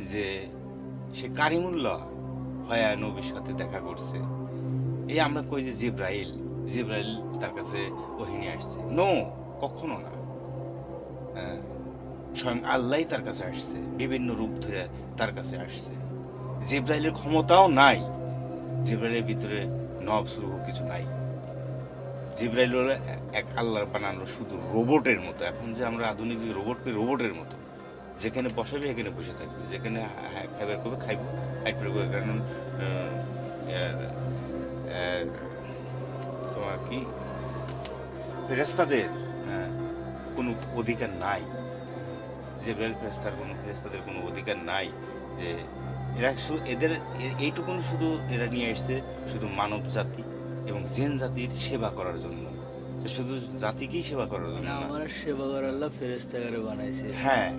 যে সে কারিমুল্লাহ হয়া নবীর সাথে দেখা করছে। এই আমরা কই যে জিব্রাইল? জিব্রাইল তার কাছে ওহিনী আসছে। নো কখনো না। হ্যাঁ, স্বয়ং আল্লাহ তার কাছে আসছে বিভিন্ন রূপ ধরে তার কাছে আসছে। জিব্রাইলের ক্ষমতাও নাই। জিব্রাইলের ভিতরে নব সুরহ কিছু নাই। জিব্রাইল এক আল্লাহর বানানো শুধু রোবটের মতো। এখন যে আমরা আধুনিক যুগে রোবটকে রোবটের মতো। যেখানে বসাবে এখানে বসে থাকবে। যেখানে হা- খাইবার করবে খাইব। হাইট করবে কারণ তোমার কি? ফেরেস্তাদের কোনো অধিকার নাই। যে বেল ফেরেস্তার কোনো ফেরেস্তাদের কোনো অধিকার নাই। যে এরা শুধু এদের এইটুকুন শুধু এরা নিয়ে এসছে শুধু মানব জাতি এবং জেন জাতির সেবা করার জন্য। শুধু জাতিকেই সেবা করার জন্য আমার সেবা করার আল্লাহ ফেরেস্তা করে বানাইছে। হ্যাঁ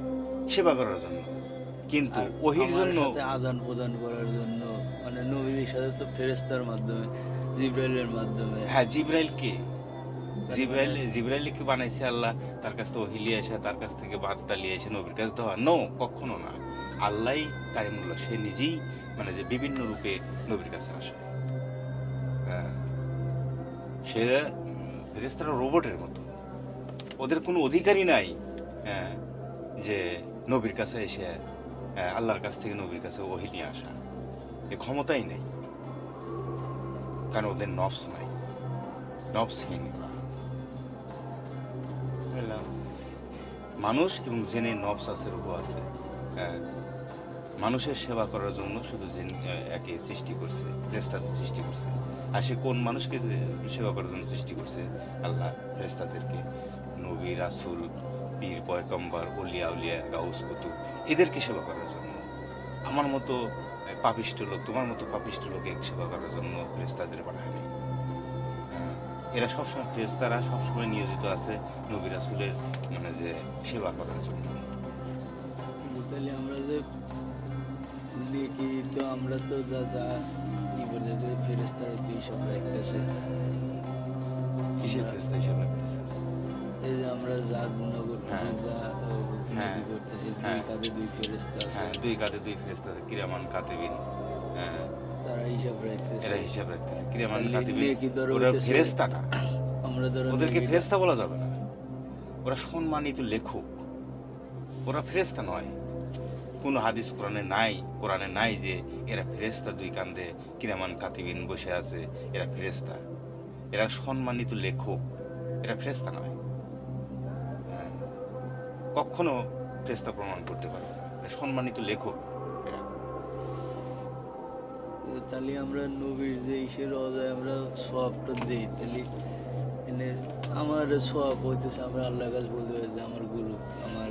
সেবা করার জন্য। কিন্তু ওহির জন্য আদান প্রদান করার জন্য মানে নবীর সাথে তো ফেরেস্তার মাধ্যমে জিব্রাইলের মাধ্যমে। হ্যাঁ জিব্রাইল কে? মানে জিব্রাইল জিব্রাইল কি বানাইছে আল্লাহ? তার কাছ থেকে ওহিলি এসে তার কাছ থেকে বার্তা নিয়ে এসে নবীর কাছে দেওয়া? নো কখনো না। আল্লাহ কারিমুল্লাহ। সে নিজেই মানে যে বিভিন্ন রূপে নবীর কাছে আসে। হ্যাঁ। সে ফেরেস্তারা রোবটের মতো। ওদের কোনো অধিকারই নাই হ্যাঁ, যে নবীর কাছে এসে আল্লাহর কাছ থেকে নবীর কাছে ওহি নিয়ে আসা। এ ক্ষমতাই নেই। কারণ ওদের নফস নাই। বুঝলাম? মানুষ এবং জেনে নফস আছে রূপ আছে। মানুষের সেবা করার জন্য শুধু জেন একে সৃষ্টি করছে ফেরেস্তাদের সৃষ্টি করছে। আর সে কোন মানুষকে সেবা করার জন্য সৃষ্টি করছে? আল্লাহ ফেরেস্তাদেরকে নবী, রাসুল পীর পয়কম্বর উলিয়া উলিয়া গাউস কুতুব এদেরকে সেবা করার জন্য। আমার মতো পাপিষ্ট লোক তোমার মতো পাপিষ্ট লোকে সেবা করার জন্য ফেরেস্তাদের পাঠায়নি এরা সবসময় ফেরেস্তারা সবসময় নিয়োজিত আছে নবী রাসুলের মানে যে সেবা করার জন্য। তাহলে আমরা যে লিখি তো আমরা তো যা যা যে ফেরেস্তারা তো এইসব রাখতেছে। কিসের ফেরেস্তা হিসেবে রাখতেছে? এই যে আমরা যা গুণ করতেছি হ্যাঁ। হ্যাঁ। দুই হ্যাঁ। কাঁধে দুই ফেরেস্তা আছে। হ্যাঁ দুই কাঁধে দুই ফেরেস্তা কিরামান কাতিবিন। হ্যাঁ, তারা হিসাব রাখতেছে। এরা হিসাব রাখতেছে কিরামান তাহলে কাতিবিন। লিখি ধরো ওরা ফেরেস্তা না আমরা ধরো ওদেরকে ফেরেস্তা বলা যাবে না। ওরা সম্মানিত লেখক। ওরা ফেরেস্তা নয়। কোনো হাদিস কোরআনে নাই কোরআনে নাই যে এরা ফেরেস্তা দুই কান্দে কিরামান কাতিবিন বসে আছে এরা ফেরেস্তা এরা সম্মানিত লেখক। এরা ফেরেস্তা নয়। কখনো ফেরেস্তা প্রমাণ করতে পারবে না। সম্মানিত লেখক এরা। তাহলে আমরা নবীর যে ইসের অজয় আমরা সোয়াবটা দিই তাহলে এনে আমার সোয়াব হইতেছে আমরা আল্লাহর কাছে বলতে পারি যে আমার গুরু আমার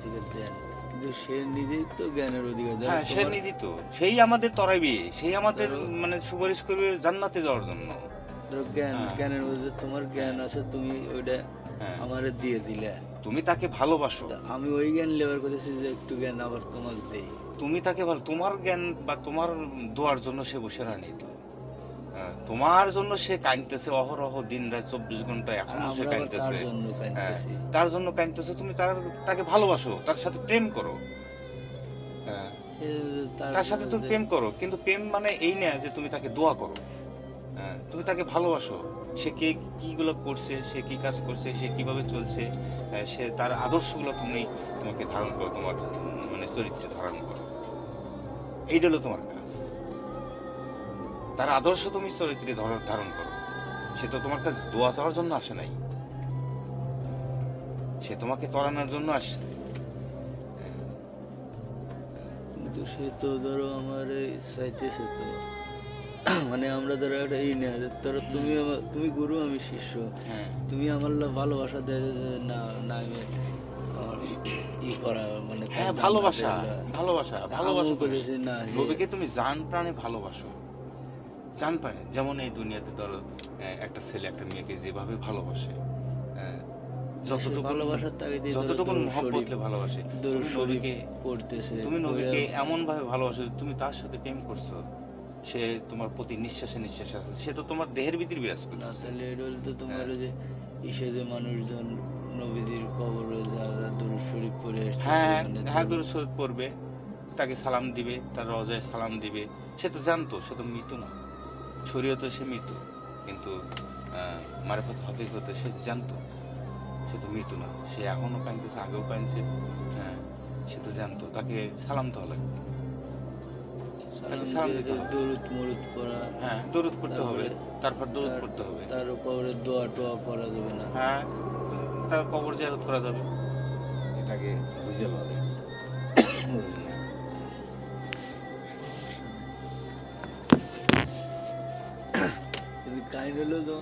থেকে দেন। কিন্তু সে নিজেই তো জ্ঞানের অধিকার হ্যাঁ সে নিজেই তো। সেই আমাদের তরাইবে সেই আমাদের মানে সুপারিশ করবে জান্নাতে যাওয়ার জন্য। ধরো জ্ঞান হ্যাঁ। জ্ঞানের মধ্যে তোমার জ্ঞান আছে তুমি ওইটা হ্যাঁ। আমারে দিয়ে দিলে। তুমি তাকে ভালোবাসো। আমি ওই জ্ঞান লেবার করতেছি যে একটু জ্ঞান আবার তোমাকে দেই। তুমি তাকে ভালো তোমার জ্ঞান বা তোমার দোয়ার জন্য সে বসে রানি তো। তোমার জন্য সে কাঁদতেছে অহরহ দিন রাত চব্বিশ ঘণ্টা এখনও সে তার কাঁদতেছে। জন্য হ্যাঁ তার জন্য কাঁদতেছে তুমি তার তাকে ভালোবাসো তার সাথে প্রেম করো। তার সাথে তুমি প্রেম করো কিন্তু প্রেম মানে এই না যে তুমি তাকে দোয়া করো। তুমি তাকে ভালোবাসো। সে কে কিগুলো করছে সে কি কাজ করছে সে কীভাবে চলছে হ্যাঁ, সে তার আদর্শগুলো তুমি তোমাকে ধারণ করো তোমার মানে চরিত্রে ধারণ করো। এইটা হলো তোমার কাজ। তার আদর্শ তুমি চরিত্রে ধর- ধারণ করো। সে তো তোমার কাছে দোয়া চাওয়ার জন্য আসে নাই। সে তোমাকে তরানোর জন্য আসছে। কিন্তু সে তো ধরো আমার চাইতেছে তো। মানে আমরা ধরো একটা এই না যে ধরো তুমি তুমি গুরু আমি শিষ্য। হ্যাঁ। তুমি আমার ভালোবাসা দেয় না না আমি ই করা মানে হ্যাঁ ভালোবাসা ভালোবাসা ভালোবাসা। করেছি না নবীকে তুমি জান প্রাণে ভালোবাসো? জান প্রাণে যেমন এই দুনিয়াতে ধরো একটা ছেলে একটা মেয়েকে যেভাবে ভালোবাসে আহ, সে যতটুকু ভালোবাসার তাগিদে যতটুকু মহব্বতে ভালোবাসে দরুদ তুমি নবীকে তুমি নবীকে এমন ভাবে ভালোবাসো তুমি তার সাথে প্রেম করছ সে তোমার প্রতি নিঃশ্বাসে নিঃশ্বাসে আছে। সে তো তোমার দেহের ভিতরে বিরাজ না করছে তাহলে এটা হলো তো তোমার হ্যাঁ। ওই যে ইসে যে মানুষজন নবীদের কবরে যারা দরুদ শরীফ পড়ে আসতেছে হ্যাঁ হ্যাঁ দরুদ- দূর শরীর পড়বে তাকে সালাম দিবে তার রজায় সালাম দিবে। সে তো জানতো সে তো মৃত না। শরীয়ত সে মৃত কিন্তু মারেফত হফিক হতে সে তো জানতো সে তো মৃত না। সে এখনও পাইতেছে আগেও পাইছে হ্যাঁ সে তো জানতো তাকে সালাম দেওয়া লাগবে। দরুদ মরুদ পড়া হ্যাঁ দরুদ পড়তে হবে তারপর দরুদ পড়তে হবে। তার উপরে দোয়া টোয়া পড়া যাবে না। হ্যাঁ তার কবর জিয়ারত করা যাবে। এটাকে বুঝতে হবে যদি কাহিনী হলো তো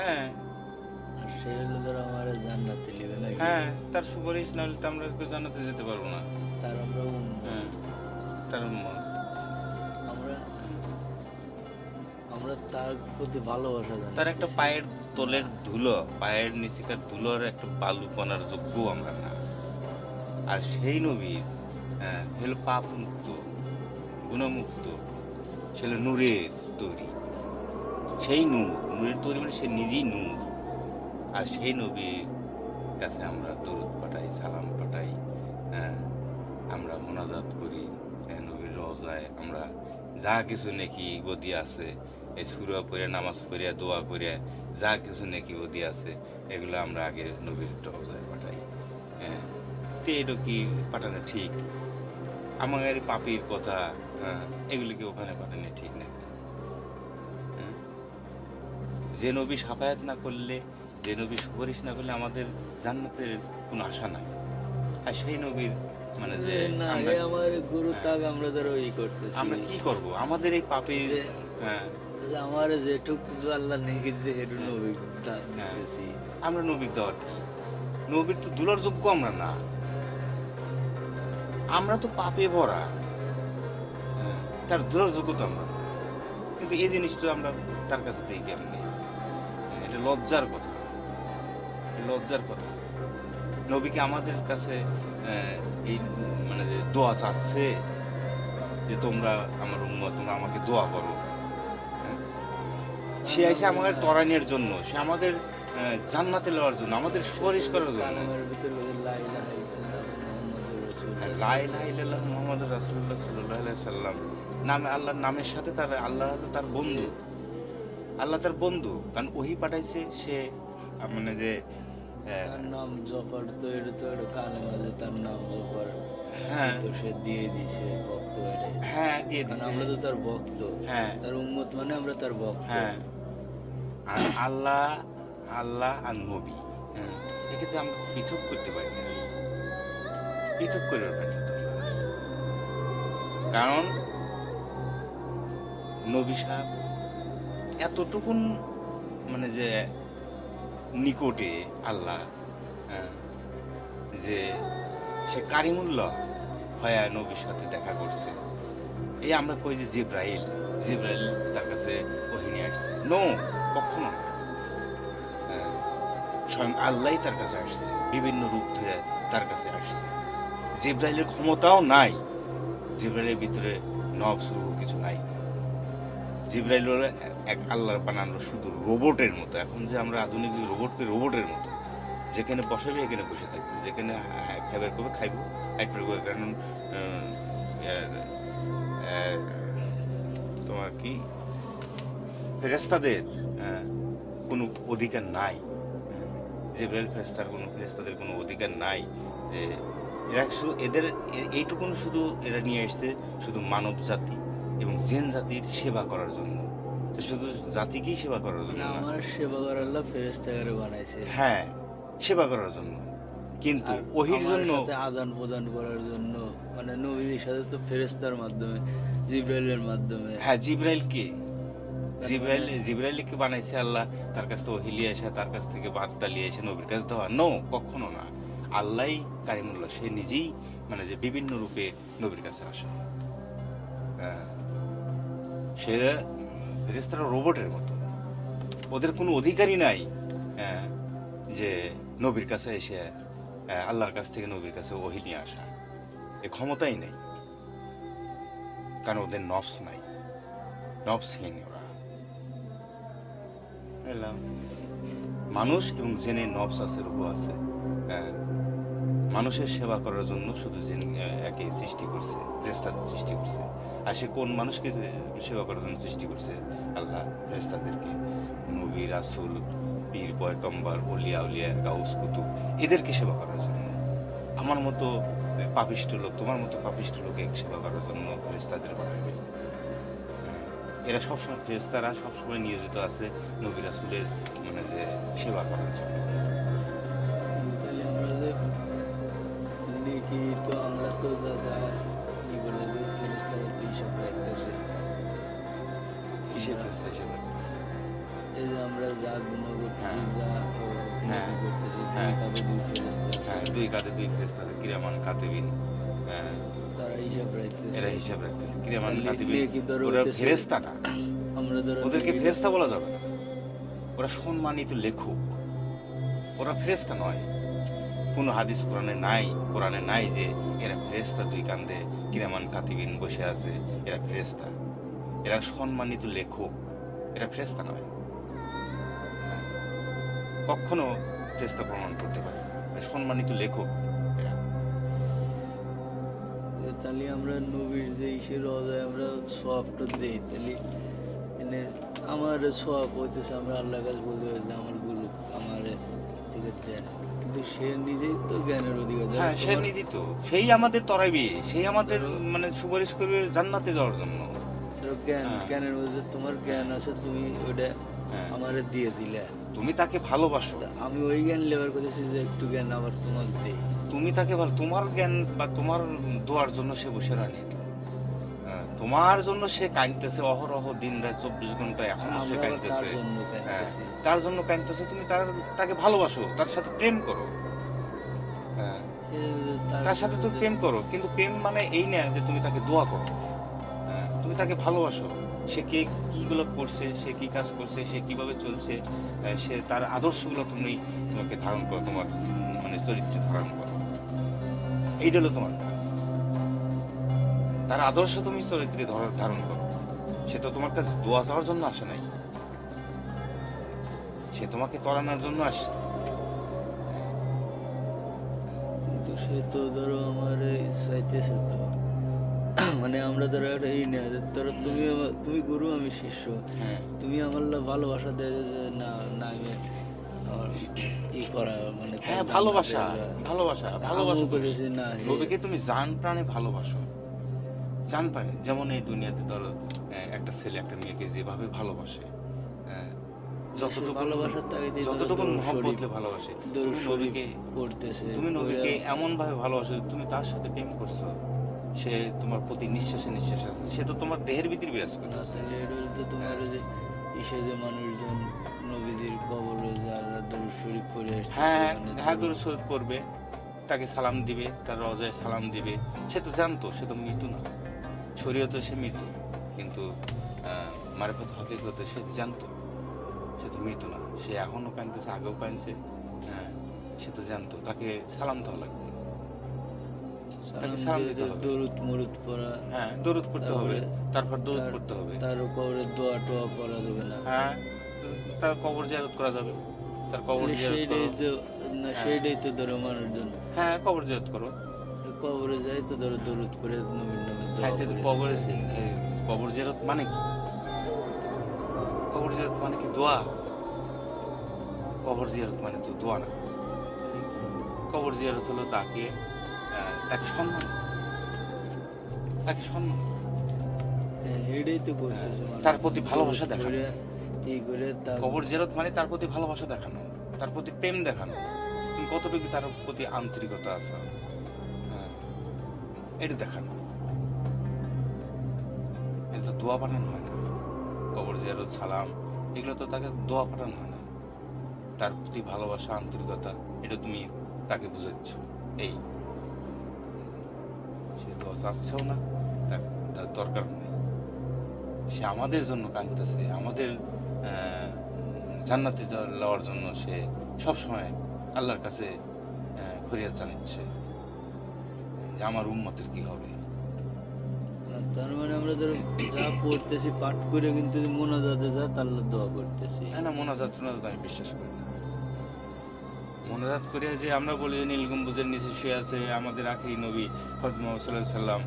হ্যাঁ। আর সে হলো ধরো আমার জান্নাতে নেবে নাকি? হ্যাঁ তার সুপারিশ না হলে তো আমরা কেউ জানাতে যেতে পারব না। তার আমরা হ্যাঁ তার। আমরা আমরা তার প্রতি ভালোবাসা জানি। তার একটা পায়ের তোলের ধুলো পায়ের নিচিকার ধুলোর একটা বালু কণার যোগ্য আমরা না। আর সেই নবীর হ্যাঁ, হলো পাপ মুক্ত গুণমুক্ত হলো নূরের তৈরি। সেই নূর নূরের তৈরি মানে সে নিজেই নূর। আর সেই নবীর কাছে আমরা দরুদ পাঠাই সালাম পাঠাই হ্যাঁ, আমরা মোনাজাত করি হ্যাঁ, নবীর রজায় আমরা যা কিছু নাকি গদি আছে এই সুরা পড়ে নামাজ পড়িয়া দোয়া করে যা কিছু নাকি গদি আছে এগুলো আমরা আগে নবীর রজায় পাঠাই হ্যাঁ। এটা কি পাঠানো ঠিক? আমার পাপির কথা হ্যাঁ, এগুলিকে ওখানে পাঠানো ঠিক না? যে নবী সাফায়াত না করলে যে নবী সুপারিশ না করলে আমাদের জান্নাতের কোনো আশা নাই। আর সেই নবীর মানে যে আমার গুরু তাক আমরা ধরো ই করতেছি। আমরা কি করব? আমাদের এই পাপের যে- হ্যাঁ, যে আমার যেটুক আল্লাহ নেকি দিতে হেটু নবী হ্যাঁ। আমরা নবীর দেওয়ার কি? নবীর তো দুলার যোগ্য আমরা না। আমরা তো পাপে ভরা। হ্যাঁ, তার দুলার যোগ্য তো আমরা। কিন্তু এই জিনিসটা আমরা তার কাছে হ্যাঁ, এটা লজ্জার কথা। লজ্জার কথা। নবীকে আমাদের কাছে এই মানে যে দোয়া চাচ্ছে যে তোমরা আমার উম্মত তোমরা আমাকে দোয়া করো। হ্যাঁ। সে এসে আমাদের তরানির জন্য সে আমাদের জান্নাতে নেওয়ার জন্য আমাদের সুপারিশ করার জন্য। সাল্লাল্লাহু আলাইহি সাল্লাম নামে আল্লাহর নামের সাথে তার আল্লাহ তার বন্ধু। আল্লাহ তার বন্ধু। কারণ ওহি পাঠাইছে সে মানে যে তার নাম জফর তো এটা তো একটা কালেমা যে তার নাম জফর। হ্যাঁ। তো সে দিয়ে দিছে ভক্ত হ্যাঁ দিয়ে দিছে। আমরা তো তার ভক্ত। হ্যাঁ। তার উম্মত মানে আমরা তার ভক্ত। হ্যাঁ। আর আল্লাহ আল্লাহ আর নবী। হ্যাঁ এক্ষেত্রে আমরা পৃথক করতে পারি না। পৃথক করে পারি কারণ নবী সাহেব এতটুকুন মানে যে নিকটে আল্লাহ হ্যাঁ, যে সে কারিমুল্লাহ হয়া নবীর সাথে দেখা করছে। এই আমরা কই যে জিব্রাইল জিব্রাইল তার কাছে ওহিনী আসছে। নো কখনো হ্যাঁ, স্বয়ং আল্লাহ তার কাছে আসছে বিভিন্ন রূপ ধরে তার কাছে আসছে। জিব্রাইলের ক্ষমতাও নাই। জিব্রাইলের ভিতরে নবস কিছু জিব্রাইল হলো এক আল্লাহর বানানো শুধু রোবটের মতো। এখন যে আমরা আধুনিক যে রোবটকে রোবটের মতো। যেখানে বসাবে এখানে বসে থাকবে। যেখানে খাবার করবে খাইব হাইটবার করবে কারণ তোমার কি? ফেরেস্তাদের কোনো অধিকার নাই। জিব্রাইল ফেরেস্তার কোনো ফেরেস্তাদের কোনো অধিকার নাই যে এরা শুধু এদের এইটুকুন শুধু এরা নিয়ে এসছে শুধু মানব জাতি এবং জেন জাতির সেবা করার জন্য। তো শুধু জাতিকেই সেবা করার জন্য আমার সেবা করার আল্লাহ ফেরেস্তাগারে বানাইছে। হ্যাঁ সেবা করার জন্য। কিন্তু ওহির জন্য আদান প্রদান করার জন্য মানে নবীর সাথে তো ফেরেস্তার মাধ্যমে জিব্রাইলের মাধ্যমে। হ্যাঁ জিব্রাইল কে? জিব্রাইল মানে- জিব্রাইলকে বানাইছে আল্লাহ। তার কাছ থেকে ওহিলি আসে তার কাছ থেকে বার্তা নিয়ে এসে নবীর কাছে দেওয়া নো কখনো না। আল্লাহই কারিমুল্লাহ। সে নিজেই মানে যে বিভিন্ন রূপে নবীর কাছে আসে। হ্যাঁ। সে ফেরেস্তারা রোবটের মতো। ওদের কোনো অধিকারই নাই হ্যাঁ, যে নবীর কাছে এসে আহ, আল্লাহর কাছ থেকে নবীর কাছে ওহি নিয়ে আসা। এ ক্ষমতাই নেই। কারণ ওদের নফস নাই। নফসহীন ওরা। বুঝলাম? মানুষ এবং জেনে নফস আছে রূপ আছে হ্যাঁ। মানুষের সেবা করার জন্য শুধু জেনে একে সৃষ্টি করছে ফেরেস্তাদের সৃষ্টি করছে। আর সে কোন মানুষকে সেবা করার জন্য সৃষ্টি করছে? আল্লাহ ফেরেস্তাদেরকে নবী, রাসুল, পীর পয়কম্বর অলিয়া উলিয়া, গাউস, কুতুব, এদেরকে সেবা করার জন্য। আমার মতো পাপিষ্ট লোক, তোমার মতো পাপিষ্ট লোকে সেবা করার জন্য ফেরেস্তাদের বানাবে। এরা সবসময় ফেরেস্তারা সবসময় নিয়োজিত আছে নবী, রাসুলের মানে যে সেবা করার জন্য। দুই কাঁধে দুই ফেরেস্তা আছে কিরামান কাতিবিন এরা হিসাব রাখতেছে কিরামান তাহলে কাতিবিন ওরা ফেরেস্তা না। ওদেরকে ফেরেস্তা বলা যাবে না। ওরা সম্মানিত লেখক। ওরা ফেরেস্তা নয়। কোন হাদিস কোরআনে নাই কোরআনে নাই যে এরা ফেরেস্তা দুই কান্দে কিরামান কাতিবিন বসে আছে এরা ফেরেস্তা এরা সম্মানিত লেখক। এরা ফেরেস্তা নয়। কখনো ফেরেস্তা প্রমাণ করতে পারে সম্মানিত লেখক। তাহলে আমরা নবীর যে ইসে রোজায় আমরা সোয়াবটা দেই। তাহলে মানে আমার সোয়াব হইতেছে আমরা আল্লাহ কাছে বলতে পারি যে আমার গুরু আমার থেকে দেন। কিন্তু সে নিজেই তো জ্ঞানের অধিকার হ্যাঁ সে নিজেই তো। সেই আমাদের তরাইবে সেই আমাদের মানে সুপারিশ করবে জান্নাতে যাওয়ার জন্য। জ্ঞান হ্যাঁ। জ্ঞানের মধ্যে তোমার জ্ঞান আছে তুমি ওটা হ্যাঁ আমারে দিয়ে দিলে। তুমি তাকে ভালোবাসো। আমি ওই জ্ঞান লেবার করতেছি যে একটু জ্ঞান আবার তোমাকে দেই তুমি তাকে ভালো তোমার জ্ঞান বা তোমার দোয়ার জন্য সে বসে রানি তোমার জন্য সে কাঁদতেছে অহরহ দিন রাত চব্বিশ ঘণ্টা এখনও সে আবার তার কাঁদতেছে। হ্যাঁ তার জন্য কাঁদতেছে? তুমি তার তাকে ভালোবাসো তার সাথে প্রেম করো। হ্যাঁ তার সাথে তো প্রেম করো কিন্তু প্রেম মানে এই না যে তুমি তাকে দোয়া করো। হ্যাঁ, তুমি তাকে ভালোবাসো। সে কে কিগুলো করছে, সে কি কাজ করছে, সে কীভাবে চলছে সে তার আদর্শগুলো তুমি তোমাকে ধারণ করো, তোমার মানে চরিত্রে ধারণ করো। এইটা হলো তোমার কাজ। তার আদর্শ তুমি চরিত্রে ধারণ করো। সে তো তোমার কাছে দোয়া চাওয়ার জন্য আসে নাই। সে তোমাকে তরানোর জন্য কিন্তু সে তো ধরো আমার চাইতেছে তো মানে আমরা ধরো একটা এই না ধরো তুমি তুমি গুরু আমি শিষ্য। হ্যাঁ। তুমি আমার ভালোবাসা দেয় না না আমি ই করা মানে হ্যাঁ ভালোবাসা ভালোবাসা ভালোবাসা। করেছি না নবীকে তুমি জান প্রাণে ভালোবাসো। জান প্রাণে যেমন এই দুনিয়াতে ধরো একটা ছেলে একটা মেয়েকে যেভাবে ভালোবাসে যতটুকু ভালোবাসার তাগিদে যতটুকু মহব্বতে ভালোবাসে নবীকে পড়তেছে তুমি নবীকে এমন ভাবে ভালোবাসো তুমি তার সাথে প্রেম করছ। সে তোমার প্রতি নিঃশ্বাসে নিঃশ্বাসে আছে। সে তো তোমার দেহের ভিতরে বিরাজ করতেছে তো তোমার যে ইসে যে মানুষজন নবীদের কবরে দরুদ শরীফ পড়ে আসছে হ্যাঁ হ্যাঁ দরুদ- শরীফ করবে তাকে সালাম দিবে তার রজায় সালাম দিবে। সে তো জানতো সে তো মৃত্যু না। শরীয়তে সে মৃত্যু কিন্তু মারেফত হকিকতে সে জানতো সে তো মৃত্যু না। সে এখনও কাঁদতেছে আগেও কাঁদছে হ্যাঁ সে তো জানতো। তাকে সালাম দেওয়া লাগবে। সালাম সালাম দিতে হবে। দরুদ মরুদ পড়া। হ্যাঁ দরুদ পড়তে হবে। তারপর দরুদ পড়তে হবে। তার কবরে দোয়া টোয়া পড়া যাবে না। হ্যাঁ তার কবর জিয়ারত করা যাবে। তার কবর জিয়ারত করো। না হ্যাঁ। সেইটাই তো ধরো মানুষজন হ্যাঁ কবর জিয়ারত করো। কবরে যাই তো ধরো দরুদ পড়ে নবীর নামে হ্যাঁ, কবরে। কবর জিয়ারত মানে কি? কবর জিয়ারত মানে কি? দোয়া। কবর জিয়ারত মানে তো দোয়া না। কবর জিয়ারত হলো তাকে তাকে সম্মান তাকে সম্মান হ্যাঁ, এইটাই তো করতেছে হ্যাঁ, তার প্রতি ভালোবাসা দেখানো। কবর জিয়ারত মানে তার প্রতি ভালোবাসা দেখানো। তার প্রতি প্রেম দেখানো। তুমি কতটুকু তার প্রতি আন্তরিকতা আছে? হ্যাঁ, এটা দেখানো। এটা তো দোয়া পাঠানো হয় না। কবর জিয়ারত সালাম এগুলো তো তাকে দোয়া পাঠানো হয় না। তার প্রতি ভালোবাসা আন্তরিকতা এটা তুমি তাকে বুঝাচ্ছ। এই। দোয়া চাচ্ছেও না তার তার দরকার নেই। সে আমাদের জন্য কাঁদতেছে আমাদের জান্নাতে যাওয়ার জন্য সে সব সময় আল্লাহর কাছে ফরিয়াদ জানাচ্ছে যে আমার উম্মতের কি হবে। তার মানে আমরা ধরো যা পড়তেছি পাঠ করে কিন্তু মোনাজাতে যা তাল্লা দোয়া করতেছি। না না মোনাজাত আমি বিশ্বাস করি না। মোনাজাত করিয়া যে আমরা বলি যে নীল গম্বুজের নিচে শুয়ে আছে আমাদের আখেরি নবী হজরত মোহাম্মদ সাল্লাহ সাল্লাম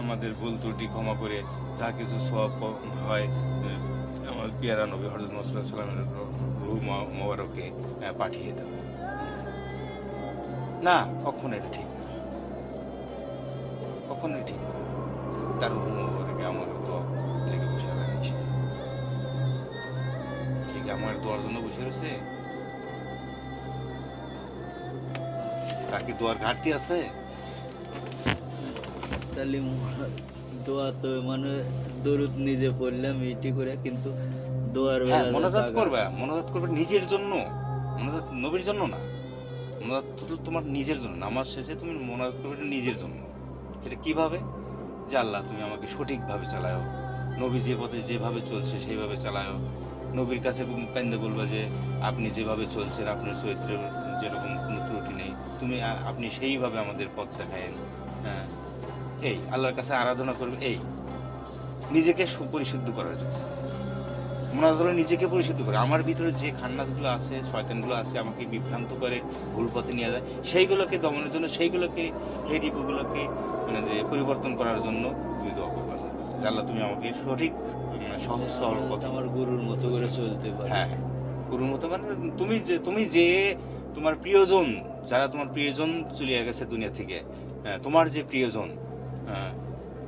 আমাদের ভুল ত্রুটি ক্ষমা করে যা কিছু সব হয় আমার পিয়ারা নবী হজরত মোহাম্মদ সাল্লাহ সাল্লামের রু মোবারকে পাঠিয়ে দাও। না, কখনো এটা ঠিক না। কখনোই ঠিক তার রু মোবারকে আমার তো লেগে বসে রয়েছে ঠিক, আমার দোয়ার জন্য বসে রয়েছে। তার কি দোয়ার ঘাটতি আছে? তাহলে দোয়া তো মানে দরুদ নিজে পড়লাম এটি করে কিন্তু দোয়ার হ্যাঁ বেলা মনোজাত করবে মনোজাত করবে নিজের জন্য। মনোজাত নবীর জন্য না। মনোজাত তো তোমার নিজের জন্য নামাজ শেষে তুমি মনোজাত করবে নিজের জন্য। এটা কীভাবে? যে আল্লাহ তুমি আমাকে সঠিকভাবে চালাও নবী যে পথে যেভাবে চলছে সেইভাবে চালাও নবীর কাছে কান্দে বলবা যে, আপনি যেভাবে চলছেন, আপনার চরিত্রে যেরকম কোনো ত্রুটি নেই, তুমি আপনি সেইভাবে আমাদের পথ দেখায়েন। হ্যাঁ। এই, আল্লাহর কাছে আরাধনা করবে, এই, নিজেকে সুপরিশুদ্ধ করার জন্য। মোনাজাত হলো নিজেকে পরিশুদ্ধ করে, আমার ভিতরে যে খান্নাসগুলো আছে, শয়তানগুলো আছে, আমাকে বিভ্রান্ত করে ভুল পথে নিয়ে যায়, সেইগুলোকে দমনের জন্য, সেইগুলোকে এই রিপুগুলোকে মানে যে পরিবর্তন করার জন্য তুমি দোয়া করবে আল্লাহ তুমি আমাকে সঠিক মানে সহজ সরল আমরা গুরুর মতো করে চলতে পারি। হ্যাঁ গুরুর মতো মানে তুমি যে তুমি যে তোমার প্রিয়জন যারা তোমার প্রিয়জন চলিয়ে গেছে দুনিয়া থেকে তোমার যে প্রিয়জন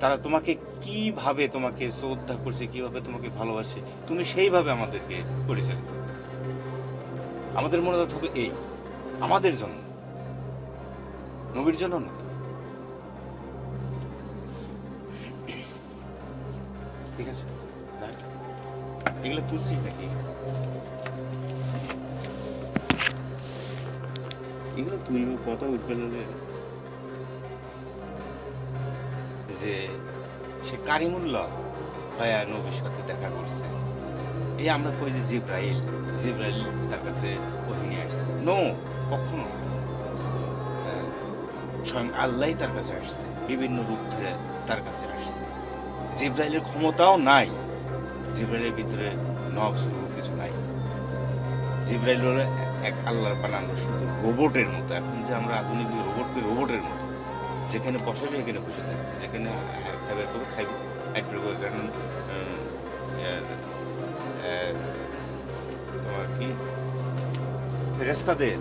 তারা তোমাকে কীভাবে তোমাকে শ্রদ্ধা করছে কীভাবে তোমাকে ভালোবাসে তুমি সেইভাবে আমাদেরকে পরিচালিত আমাদের মনে হবে এই আমাদের জন্য। নবীর জন্য না ঠিক আছে? এগুলো তুলছিস নাকি? এগুলো তুলবো কথা উঠবে না যে সে কারিমুল্লাহ ভাইয়া নবীর সাথে দেখা করছে। এই আমরা কই যে জিব্রাইল? জিব্রাইল তার কাছে ওহিনী আসছে। নো কখনো। হ্যাঁ, স্বয়ং আল্লাহ তার কাছে আসছে। বিভিন্ন রূপ ধরে তার কাছে আসছে। জিব্রাইলের ক্ষমতাও নাই। জিব্রাইলের ভিতরে নবস কিছু নাই। জিব্রাইল হলো এক আল্লাহর বানানো শুধু রোবটের মতো। এখন যে আমরা আধুনিক যে রোবটকে রোবটের মতো। যেখানে বসাবে এখানে বসে থাকবে। যেখানে খাবে করবে খাইবে। এক কারণ তোমার কি? ফেরেস্তাদের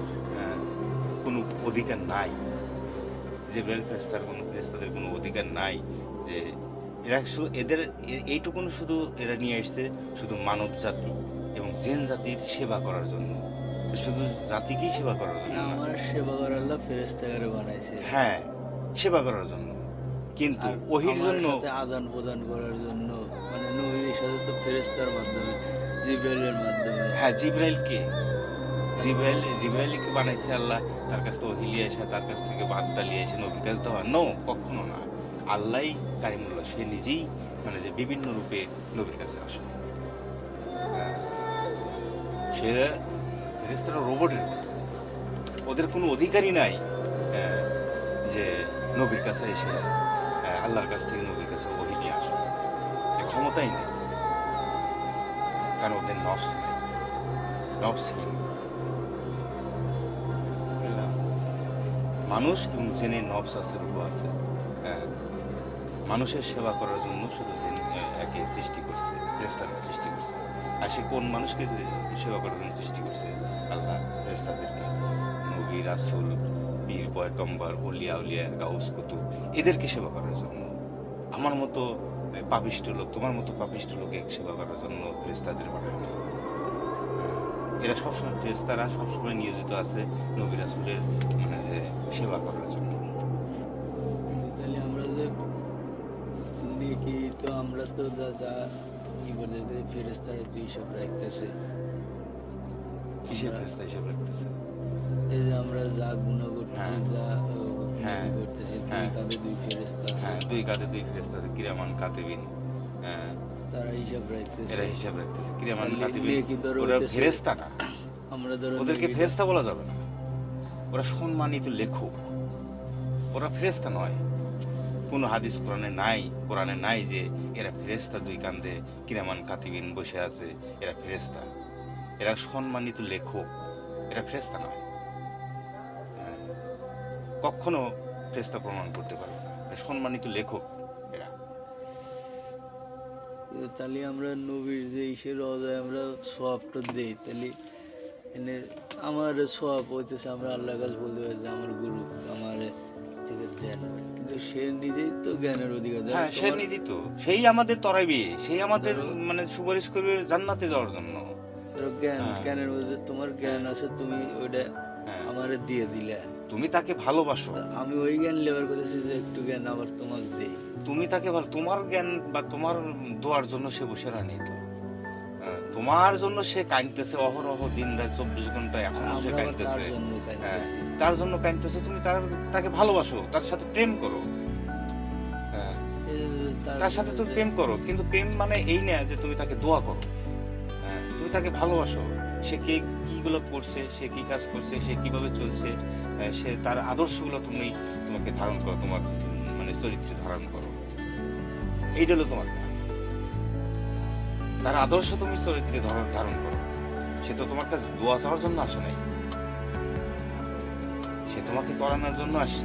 কোনো অধিকার নাই। যে ফেরেস্তার কোনো ফেরেস্তাদের কোনো অধিকার নাই যে এরা শুধু এদের এইটুকুন শুধু এরা নিয়ে এসছে শুধু মানব জাতি এবং জেন জাতির সেবা করার জন্য। শুধু জাতিকেই সেবা করার জন্য আমার সেবা করার আল্লাহ ফেরেস্তাগারে বানাইছে। হ্যাঁ সেবা করার জন্য। কিন্তু ওহির জন্য আদান প্রদান করার জন্য মানে নবীর সাথে তো ফেরেস্তার মাধ্যমে জিব্রাইলের মাধ্যমে। হ্যাঁ জিব্রাইলকে জিব্রাইল জিব্রাইলকে বানাইছে আল্লাহ। তার কাছ থেকে ওহিলিয়ে এসে তার কাছ থেকে বার্তা নিয়ে এসে নবীর কাছে দেওয়া। নো কখনো না। আল্লাহই কারিমুল্লাহ, সে নিজেই মানে যে বিভিন্ন রূপে নবীর কাছে আসে। সে রোবটের ওদের কোনো অধিকারই নাই যে নবীর কাছে এসে আল্লাহর কাছ থেকে নবীর কাছে ওহি নিয়ে আসে ক্ষমতাই নেই কারণ ওদের নফস নেই? মানুষ এবং জেনে নফস আছে, রূপ আছে। মানুষের সেবা করার জন্য শুধু একে সৃষ্টি করছে ফেরেশতাকে সৃষ্টি করছে। আর সে কোন মানুষকে সেবা করার জন্য সৃষ্টি করছে? আল্লাহ, ফেরেশতাদেরকে। নবী, রাসূল, বীর, পয়গম্বর, ওলিয়া, উলিয়া, গাউস, কুতুব, এদেরকে সেবা করার জন্য। আমার মতো পাপিষ্ট লোক, তোমার মতো পাপিষ্ট লোকে সেবা করার জন্য ফেরেশতাদের বানায়নি এরা সবসময় ফেরেশতারা সবসময় নিয়োজিত আছে নবী, রাসূলের মানে যে সেবা করার জন্য তাহলে আমরা যে নেকি তো আমরা তো যা যা কি বলে যে ফেরেস্তারা তো হিসাব রাখতেছে। কিসের ফেরেশতা হিসাব রাখতেছে? এই যে আমরা যা গুণ করতেছি হ্যাঁ। যা হ্যাঁ। করতেছি দুই হ্যাঁ। কাঁধে দুই ফেরেস্তা হ্যাঁ দুই কাঁধে দুই ফেরেশতা কিরামান কাতিবিন। হ্যাঁ, তারা হিসাব রাখতেছে। এরা হিসাব রাখতেছে কিরামান কাতিবিন। ওরা ফেরেশতা না। আমরা ধরো ওদেরকে ফেরেশতা বলা যাবে না। ওরা সম্মানিত লেখক। ওরা ফেরেস্তা নয়। কোনো হাদিস কোরআনে নাই কোরআনে নাই যে এরা ফেরেস্তা দুই কান্দে, কিরামান কাতিবিন বসে আছে, এরা ফেরেস্তা এরা সম্মানিত লেখক, এরা ফেরেস্তা নয়। হ্যাঁ। কখনো ফেরেস্তা প্রমাণ করতে পারবে না। সম্মানিত লেখক, এরা। তাহলে আমরা নবীর যে ইসে রোজায় আমরা সোয়াবটা দেই, তাহলে এনে আমার সোয়াব হইতেছে, আমরা আল্লাহ কাছে বলতে পারি যে আমার গুরু, আমার থেকে দেন। সে নিজেই তো জ্ঞানের অধিকার হ্যাঁ সে তোমার- নিজেই তো। সেই আমাদের তরাইবে সেই আমাদের মানে সুপারিশ করবে জান্নাতে যাওয়ার জন্য। জ্ঞান হ্যাঁ। জ্ঞানের মধ্যে তোমার জ্ঞান আছে তুমি ওইটা হ্যাঁ। আমারে দিয়ে দিলে। তুমি তাকে ভালোবাসো। আমি ওই জ্ঞান লেবার করতেছি যে একটু জ্ঞান আবার তোমাকে দেই। তুমি তাকে ভালো তোমার জ্ঞান বা তোমার দোয়ার জন্য সে বসে রানি তো। তোমার জন্য সে কাঁদতেছে অহরহ দিন রাত চব্বিশ ঘণ্টা এখনও সে কাঁদতেছে। হ্যাঁ। তার জন্য কাঁদতেছে তুমি তার তাকে ভালোবাসো তার সাথে প্রেম করো। হ্যাঁ, তার সাথে তুমি প্রেম করো কিন্তু প্রেম মানে এই না যে তুমি তাকে দোয়া করো। হ্যাঁ, তুমি তাকে ভালোবাসো। সে কে কিগুলো করছে সে কি কাজ করছে সে কীভাবে চলছে সে তার আদর্শগুলো তুমি তোমাকে ধারণ করো তোমার মানে চরিত্রে ধারণ করো। এইটা হলো তোমার কাজ। তার আদর্শ তুমি চরিত্রে ধারণ ধারণ করো। সে তো তোমার কাছে দোয়া চাওয়ার জন্য আসে নাই। সে তোমাকে করানোর জন্য আসে।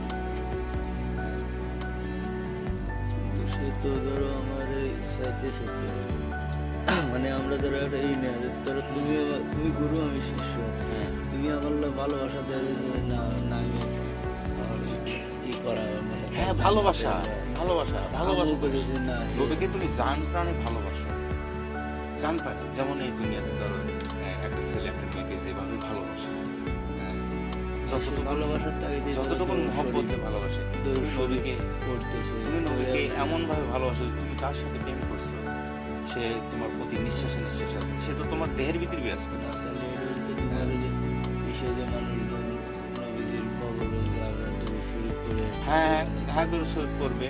সে তো ধরো আমার চাইতেছে মানে আমরা ধরো একটা এই না ধরো তুমি তুমি গুরু আমি শিষ্য। হ্যাঁ। তুমি আমার ভালোবাসা দেবে যে না না আমি ই করা মানে হ্যাঁ ভালোবাসা ভালোবাসা ভালোবাসা। বলেছি না। তুমি জান প্রাণে ভালোবাসো। জান প্রাণে যেমন এই দুনিয়াতে ধরো হ্যাঁ, একটা ছেলে একটা মেয়েকে যেভাবে ভালোবাসে হ্যাঁ, যতটুকু ভালোবাসার তাগিদে যতটুকু ধরো মহব্বতে ভালোবাসে নবীকে করতেছে তুমি নবীকে এমন ভাবে ভালোবাসো তুমি তার সাথে প্রেম করছ সে তোমার প্রতি নিঃশ্বাসে নিঃশ্বাসে আছে। সে তো তোমার দেহের ভিতরে বিরাজ করে হ্যাঁ হ্যাঁ দূর করবে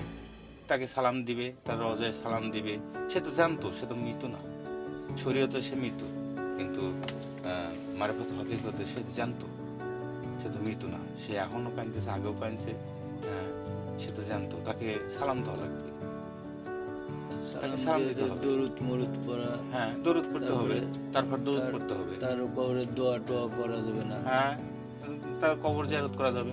তাকে সালাম দিবে তার রজায় সালাম দিবে সে তো জানতো সে তো মৃত না। শরীয়তে সে মৃত কিন্তু মারেফত হকিকতে সে জানতো। সে তো মৃত না সে এখনও কাঁদতেছে আগেও কাঁদছে সে তো জানতো। তাকে সালাম দেওয়া লাগবে। দরুদ মরুদ পড়া হ্যাঁ দরুদ পড়তে হবে তারপর দরুদ তার- পড়তে হবে। তার কবরে দোয়া টোয়া পড়া যাবে না। হ্যাঁ তার কবর জারত করা যাবে।